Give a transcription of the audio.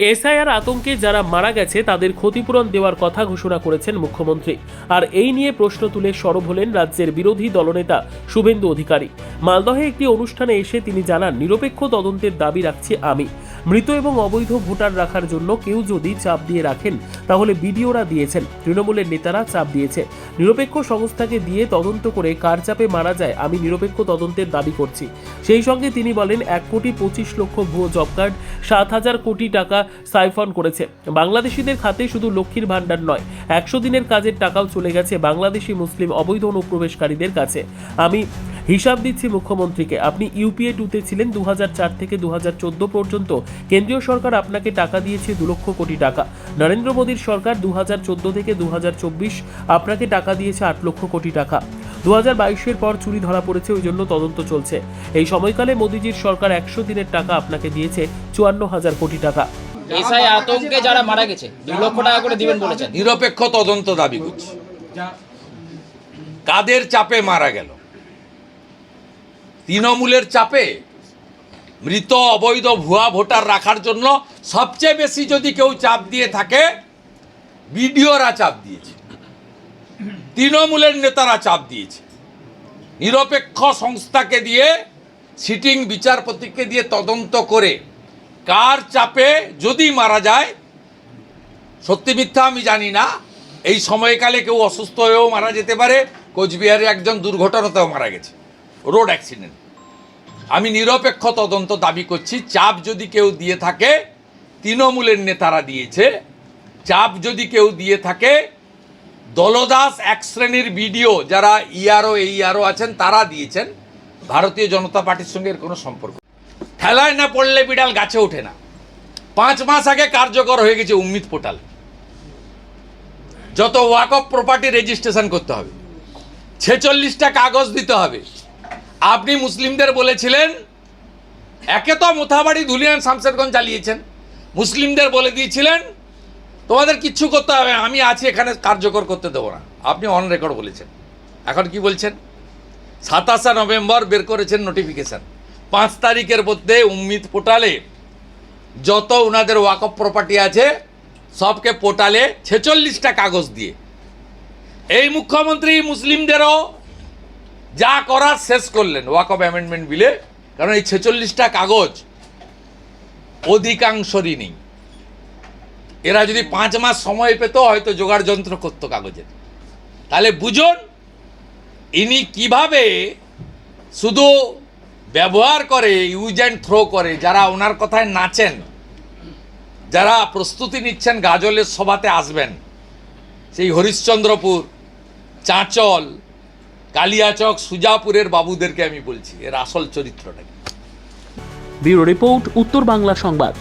SIR আতঙ্কে যারা মারা গেছে, তাদের ক্ষতিপূরণ দেওয়ার কথা ঘোষণা করেছেন মুখ্যমন্ত্রী। আর এই নিয়ে প্রশ্ন তুলে সরব হলেন রাজ্যের বিরোধী দলনেতা শুভেন্দু অধিকারী। মালদহে একটি অনুষ্ঠানে এসে তিনি জানান, নিরপেক্ষ তদন্তের দাবি রাখছি আমি। মৃত এবং অবৈধ ভোটার রাখার জন্য কেউ যদি চাপ দিয়ে রাখেন, তাহলে বিডিওরা দিয়েছেন। তৃণমূলের নেতারা চাপ দিয়েছে। নিরপেক্ষ সংস্থাকে দিয়ে তদন্ত করে কার চাপে মারা যায়, আমি নিরপেক্ষ তদন্তের দাবি করছি। সেই সঙ্গে তিনি বলেন, এক কোটি পঁচিশ লক্ষ ভুয়ো জব কার্ড, সাত হাজার কোটি টাকা সাইফন করেছে। বাংলাদেশিদের খাতে শুধু লক্ষ্মীর ভাণ্ডার নয়, একশো দিনের কাজের টাকাও চলে গেছে বাংলাদেশি মুসলিম অবৈধ অনুপ্রবেশকারীদের কাছে। আমি হিসাব দিচ্ছি মুখ্যমন্ত্রীকে। আপনি ইউপিএ টুতে ছিলেন দু হাজার চার থেকে দুহাজার চোদ্দ পর্যন্ত। কেন্দ্রীয় সরকার আপনাকে টাকা দিয়েছে দু লক্ষ কোটি টাকা। নরেন্দ্র মোদীর সরকার দু হাজার চোদ্দ থেকে দু হাজার চব্বিশ আপনাকে টাকা দিয়েছে আট লক্ষ কোটি টাকা। দু হাজার বাইশের পর চুরি ধরা পড়েছে, ওই জন্য তদন্ত চলছে। এই সময়কালে মোদীজির সরকার একশো দিনের টাকা আপনাকে দিয়েছে চুয়ান্ন হাজার কোটি টাকা। এসআই আতঙ্কে যারা মারা গেছে লক্ষ টাকা করে দিবেন বলেছেন। নিরপেক্ষ তদন্ত দাবি কাদের চাপে মারা গেল? তৃণমূলের চাপে? মৃত, অবৈধ, ভুয়া ভোটার রাখার জন্য সবচেয়ে বেশি যদি কেউ চাপ দিয়ে থাকে, বিডিওরা চাপ দিয়েছে। তৃণমূলের নেতারা চাপ দিয়েছে। নিরপেক্ষ সংস্থাকে দিয়ে সিটিং বিচারপতিকে দিয়ে তদন্ত করে কার চাপে যদি মারা যায়? সত্যি মিথ্যা আমি জানি না। এই সময়কালে কেউ অসুস্থ হয়েও মারা যেতে পারে। কোচবিহারে একজন দুর্ঘটনাতেও মারা গেছে। Road accident. আমি নিরপেক্ষ তদন্ত দাবি করছি, চাপ যদি কেউ দিয়ে থাকে, তৃণমূলের নেতারা দিয়েছে, চাপ যদি কেউ দিয়ে থাকে, দলদাস এক শ্রেণির ভিডিও যারা ইআরও এইআরও আছেন, তারা দিয়েছেন। ভারতীয় জনতা পার্টির সঙ্গে এর কোনো সম্পর্ক ঠেলায় না পড়লে বিড়াল গাছে ওঠে না। পাঁচ মাস আগে কার্যকর হয়ে গেছে উম্মিদ পোর্টাল। যত ওয়াক অফ প্রপার্টি রেজিস্ট্রেশন করতে হবে। ছেচল্লিশটা কাগজ দিতে হবে। আপনি মুসলিমদের বলেছিলেন, একে তো মোথাবাড়ি ধুলিয়ান শামশেরগঞ্জ চালিয়েছেন। মুসলিমদের বলে দিয়েছিলেন, তোমাদের কিচ্ছু করতে হবে, আমি আছি এখানে কার্যকর করতে দেবো না। আপনি অন রেকর্ড বলেছেন। এখন কি বলছেন? সাতাশে নভেম্বর বের করেছেন নোটিফিকেশন পাঁচ তারিখের মধ্যে উম্মিদ পোর্টালে যত ওনাদের ওয়াকফ প্রপার্টি আছে, সবকে পোর্টালে ছেচল্লিশটা কাগজ দিয়ে। এই মুখ্যমন্ত্রী মুসলিমদেরও যা করার শেষ করলেন ওয়াকফ অ্যামেন্ডমেন্ট বিলে কারণ এই ছেচল্লিশটা কাগজ অধিকাংশরই নেই। এরা যদি পাঁচ মাস সময় পেত, হয়তো জোগাড় যন্ত্র করতো কাগজের। তাহলে বুঝুন, ইনি কীভাবে শুধু ব্যবহার করে ইউজ অ্যান্ড থ্রো করে, যারা ওনার কথায় নাচেন, যারা প্রস্তুতি নিচ্ছেন, গাজলের সভাতে আসবেন, সেই হরিশ্চন্দ্রপুর, চাঁচল, কালিয়াচক, সুজাপুরের বাবুদেরকে আমি বলছি, এর আসল চরিত্রটা কি। ব্যুরো রিপোর্ট, উত্তর বাংলা সংবাদ